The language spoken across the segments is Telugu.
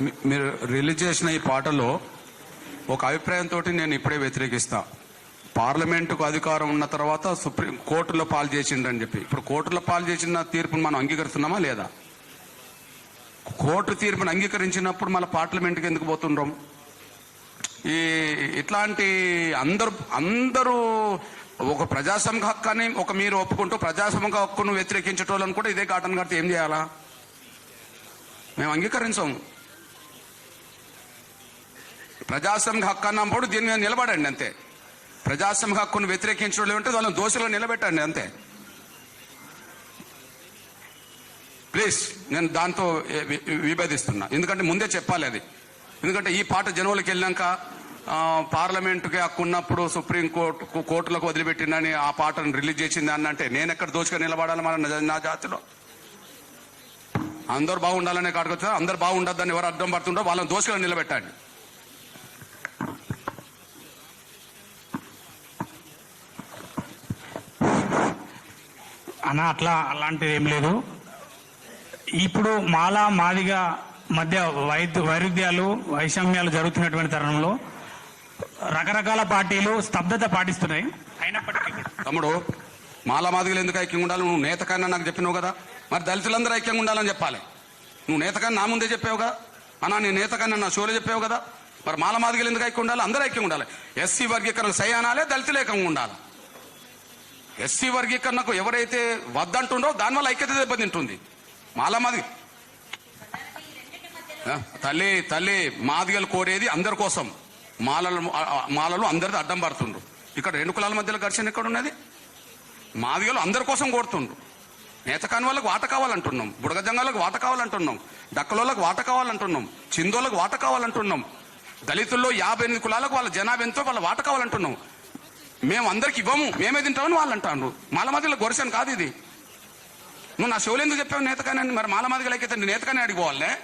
మీ- మీరు రిలీజ్ చేసిన ఈ పాటలో ఒక అభిప్రాయంతో నేను ఇప్పుడే వ్యతిరేకిస్తా. పార్లమెంటుకు అధికారం ఉన్న తర్వాత సుప్రీం కోర్టులో పాలు చేసిండని చెప్పి. ఇప్పుడు కోర్టులో పాలు చేసిన తీర్పును మనం అంగీకరిస్తున్నామా లేదా? కోర్టు తీర్పును అంగీకరించినప్పుడు మళ్ళీ పార్లమెంట్కి ఎందుకు పోతుండ్రం? ఈ ఇట్లాంటి అందరు అందరూ ఒక ప్రజాసంఘ హక్కాన్ని ఒక మీరు ఒప్పుకుంటూ ప్రజాసంఘ హక్కును వ్యతిరేకించటోళ్ళని కూడా ఇదే కాటన్ కడితే ఏం చేయాలా? మేము అంగీకరించాము ప్రజాస్వామిక హక్కు అన్నప్పుడు దీని మీద నిలబడండి అంతే. ప్రజాస్వామిక హక్కును వ్యతిరేకించడం ఏమంటే వాళ్ళని దోషులు నిలబెట్టండి అంతే. ప్లీజ్ నేను దాంతో వి- విభేదిస్తున్నా. ఎందుకంటే ముందే చెప్పాలి అది. ఎందుకంటే ఈ పాట జనవరికి వెళ్ళాక పార్లమెంటుకి హక్కు ఉన్నప్పుడు సుప్రీం కోర్టు కోర్టులకు వదిలిపెట్టిందని ఆ పాటను రిలీజ్ చేసింది అని అంటే నేను ఎక్కడ దోచుకొని నిలబడాలి మన నా- జాతిలో? అందరు బాగుండాలనే కాడుకొచ్చా అందరు బాగుండద్దని ఎవరు అర్థం పడుతుండో వాళ్ళని దోషులను నిలబెట్టండి. అన్న అట్లా అలాంటిది ఏం లేదు. ఇప్పుడు మాల మాదిగా మధ్య వైద్య వైరుధ్యాలు వైషమ్యాలు జరుగుతున్నటువంటి తరుణంలో రకరకాల పార్టీలు స్తబ్దత పాటిస్తున్నాయి. అయినప్పటికీ తమ్ముడు మాలా మాదిగలు ఎందుకు ఐక్యంగా ఉండాలి? నువ్వు నేతకన్నా నాకు చెప్పినావు కదా. మరి దళితులందరూ ఐక్యంగా ఉండాలని చెప్పాలి. నువ్వు నేతకన్నా నా ముందే చెప్పావు కదా అన్నా నీ నేతకన్నా నా షోలో చెప్పావు కదా మరి మాల మాదిగలు ఎందుకు ఐక్యం ఉండాలి? అందరూ ఐక్యం ఉండాలి. ఎస్సీ వర్గీకరణ సై అనాలే దళితులు ఏకంగా ఉండాలి. ఎస్సీ వర్గీకరణకు ఎవరైతే వద్దంటుండో దానివల్ల ఐక్యత దెబ్బతింటుంది. మాలా మాది. తల్లి తల్లి మాదిగలు కోరేది అందరి కోసం. మాలలు మాలలు అందరిది అడ్డం పడుతుండ్రు. ఇక్కడ రెండు కులాల మధ్యలో ఘర్షణ ఎక్కడ ఉన్నది మాదిగలు అందరి కోసం కోరుతుండ్రు. నేతకాని వాళ్ళకి వాట కావాలంటున్నాం. బుడగజంగాలకు వాట కావాలంటున్నాం. డక్కలోళ్ళకు వాట కావాలంటున్నాం. చిందోళ్ళకి వాట కావాలంటున్నాం. దళితుల్లో యాభై ఎనిమిది కులాలకు వాళ్ళ జనాభా ఎంతో వాళ్ళ వాట కావాలంటున్నాం. మేము అందరికి ఇవ్వము మేమే తింటామని వాళ్ళు అంటారు మాల మధ్యలో గొరసాను కాదు ఇది. నువ్వు నా షోలు ఎందుకు చెప్పావు నేతకాని మరి మాల మధ్యలో అయితే నేతకాని అడిగిపోవాలనే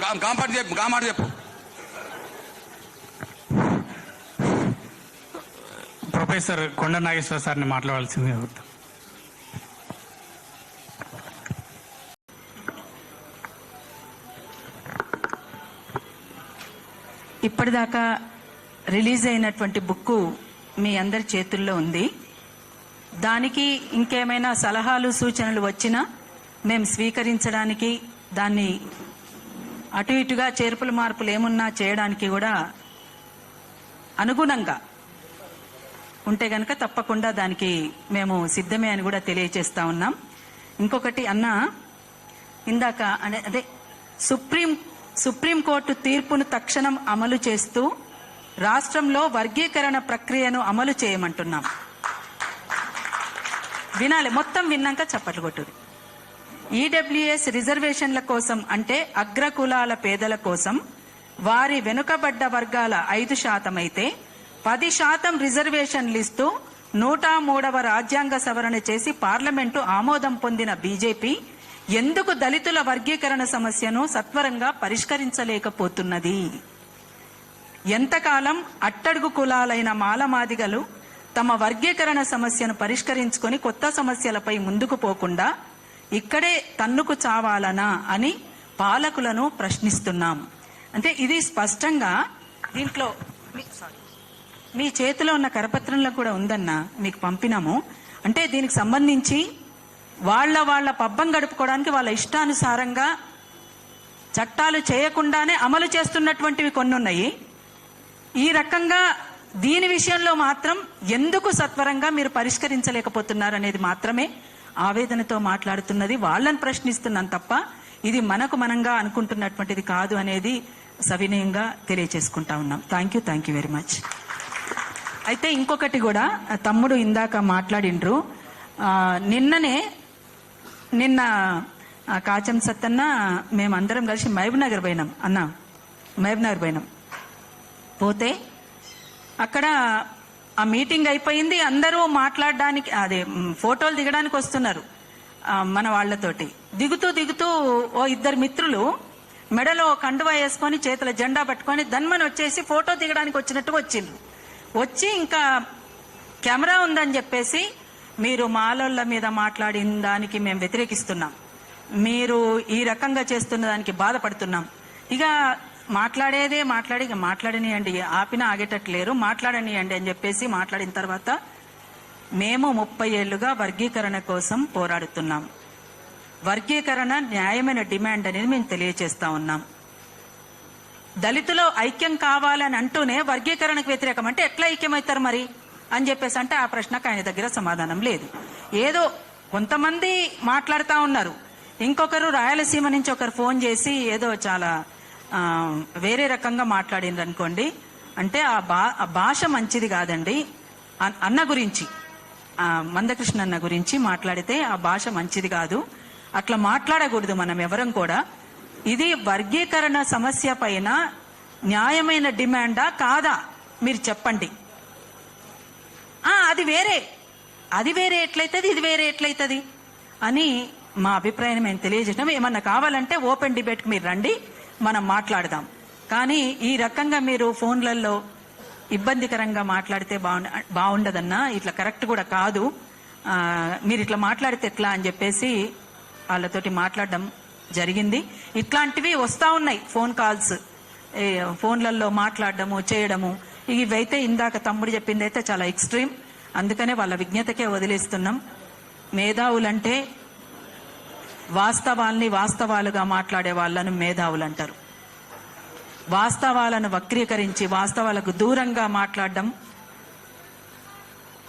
గా- గాంపాటి చెప్పు గామాట చెప్పు. ప్రొఫెసర్ కొండ నాగేశ్వర సార్ని మాట్లాడాల్సింది. ఇప్పటిదాకా రిలీజ్ అయినటువంటి బుక్ మీ అందరి చేతుల్లో ఉంది. దానికి ఇంకేమైనా సలహాలు సూచనలు వచ్చినా మేము స్వీకరించడానికి దాన్ని అటు ఇటుగా చేర్పులు మార్పులు ఏమున్నా చేయడానికి కూడా అనుగుణంగా ఉంటే గనక తప్పకుండా దానికి మేము సిద్ధమే అని కూడా తెలియచేస్తా ఉన్నాం. ఇంకొకటి అన్న ఇందాక అదే సుప్రీం సుప్రీంకోర్టు తీర్పును తక్షణం అమలు చేస్తూ రాష్ట్రంలో వర్గీకరణ ప్రక్రియను అమలు చేయమంటున్నాం. వినాలి మొత్తం విన్నాక చప్పట్లు కొట్టుది. ఈడబ్ల్యూఎస్ రిజర్వేషన్ల కోసం అంటే అగ్రకులాల పేదల కోసం వారి వెనుకబడ్డ వర్గాల ఐదు శాతం అయితే పది శాతం రిజర్వేషన్లు ఇస్తూ నూట మూడవ రాజ్యాంగ సవరణ చేసి పార్లమెంటు ఆమోదం పొందిన బీజేపీ ఎందుకు దళితుల వర్గీకరణ సమస్యను సత్వరంగా పరిష్కరించలేకపోతున్నది? ఎంతకాలం అట్టడుగు కులాలైన మాలమాదిగలు తమ వర్గీకరణ సమస్యను పరిష్కరించుకొని కొత్త సమస్యలపై ముందుకు పోకుండా ఇక్కడే తన్నుకు చావాలనా అని పాలకులను ప్రశ్నిస్తున్నాం. అంటే ఇది స్పష్టంగా దీంట్లో మీ- చేతిలో ఉన్న కరపత్రంలో కూడా ఉందన్నా మీకు పంపినాము. అంటే దీనికి సంబంధించి వాళ్ళ వాళ్ళ పబ్బం గడుపుకోవడానికి వాళ్ళ ఇష్టానుసారంగా చట్టాలు చేయకుండానే అమలు చేస్తున్నటువంటివి కొన్ని ఉన్నాయి ఈ రకంగా దీని విషయంలో మాత్రం ఎందుకు సత్వరంగా మీరు పరిష్కరించలేకపోతున్నారు అనేది మాత్రమే ఆవేదనతో మాట్లాడుతున్నది. వాళ్ళని ప్రశ్నిస్తున్నాను తప్ప ఇది మనకు మనంగా అనుకుంటున్నటువంటిది కాదు అనేది సవినయంగా తెలియచేసుకుంటా ఉన్నాం. Thank you thank you very much అయితే ఇంకొకటి కూడా తమ్ముడు ఇందాక మాట్లాడిండ్రు. నిన్ననే నిన్న కాచం సత్తన్న మేమందరం కలిసి మహబూబ్ నగర్ పోయినాం. అన్న మహబూబ్ నగర్ పోయినాం. పోతే అక్కడ ఆ మీటింగ్ అయిపోయింది. అందరూ మాట్లాడడానికి అదే ఫోటోలు దిగడానికి వస్తున్నారు మన వాళ్ళతోటి. దిగుతూ దిగుతూ ఓ ఇద్దరు మిత్రులు మెడలో కండువా వేసుకొని చేతుల జెండా పట్టుకొని ధన్మని వచ్చేసి ఫోటో దిగడానికి వచ్చినట్టుగా వచ్చిండ్రు. వచ్చి ఇంకా కెమెరా ఉందని చెప్పేసి మీరు మాలోళ్ళ మీద మాట్లాడిన దానికి మేము వ్యతిరేకిస్తున్నాం. మీరు ఈ రకంగా చేస్తున్న దానికి బాధపడుతున్నాం. ఇక మాట్లాడేదే మాట్లాడి మాట్లాడనియండి ఆపినా ఆగేటట్లేరు మాట్లాడనియండి అని చెప్పేసి మాట్లాడిన తర్వాత మేము ముప్పై ఏళ్ళుగా వర్గీకరణ కోసం పోరాడుతున్నాం. వర్గీకరణ న్యాయమైన డిమాండ్ అనేది మేము తెలియజేస్తా ఉన్నాం. దళితులు ఐక్యం కావాలని అంటూనే వర్గీకరణకు వ్యతిరేకం అంటే ఎట్లా ఐక్యమవుతారు మరి? అని చెప్పేసి అంటే ఆ ప్రశ్నకు ఆయన దగ్గర సమాధానం లేదు. ఏదో కొంతమంది మాట్లాడుతూ ఉన్నారు. ఇంకొకరు రాయలసీమ నుంచి ఒకరు ఫోన్ చేసి ఏదో చాలా వేరే రకంగా మాట్లాడింది అనుకోండి అంటే ఆ భా ఆ భాష మంచిది కాదండి. అన్న గురించి మందకృష్ణ అన్న గురించి మాట్లాడితే ఆ భాష మంచిది కాదు. అట్లా మాట్లాడకూడదు మనం ఎవరం కూడా. ఇది వర్గీకరణ సమస్య పైన న్యాయమైన డిమాండా కాదా? మీరు చెప్పండి. అది వేరే. అది వేరే ఎట్లయితుంది ఇది వేరే ఎట్లయితుంది? అని మా అభిప్రాయం మేము తెలియజేసినాం. ఏమన్నా కావాలంటే ఓపెన్ డిబేట్కి మీరు రండి. మనం మాట్లాడదాం. కానీ ఈ రకంగా మీరు ఫోన్లలో ఇబ్బందికరంగా మాట్లాడితే బాగు బాగుండదన్నా ఇట్లా కరెక్ట్ కూడా కాదు. మీరు ఇట్లా మాట్లాడితే ఎట్లా అని చెప్పేసి వాళ్ళతోటి మాట్లాడడం జరిగింది. ఇట్లాంటివి వస్తూ ఉన్నాయి ఫోన్ కాల్స్. ఫోన్లలో మాట్లాడడము చేయడము. ఇవైతే ఇందాక తమ్ముడు చెప్పింది అయితే చాలా ఎక్స్ట్రీమ్. అందుకనే వాళ్ళ విజ్ఞతకే వదిలేస్తున్నాం. మేధావులంటే వాస్తవాల్ని వాస్తవాలుగా మాట్లాడే వాళ్ళను మేధావులు అంటారు. వాస్తవాలను వక్రీకరించి వాస్తవాలకు దూరంగా మాట్లాడడం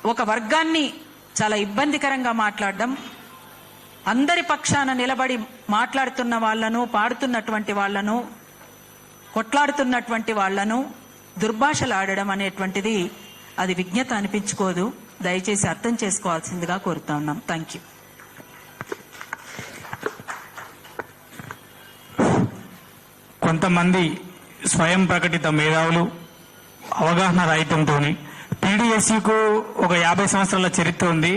ఒక వర్గాన్ని చాలా ఇబ్బందికరంగా మాట్లాడడం అందరి పక్షాన నిలబడి మాట్లాడుతున్న వాళ్ళను పాడుతున్నటువంటి వాళ్ళను కొట్లాడుతున్నటువంటి వాళ్ళను దుర్భాషలాడడం అనేటువంటిది అది విజ్ఞత అనిపించుకోదు. దయచేసి అర్థం చేసుకోవాల్సిందిగా కోరుతా ఉన్నాం. థ్యాంక్ యూ కొంతమంది స్వయం ప్రకటిత మేధావులు అవగాహన రహితంతో పీడిఎస్సికు ఒక యాభై సంవత్సరాల చరిత్ర ఉంది.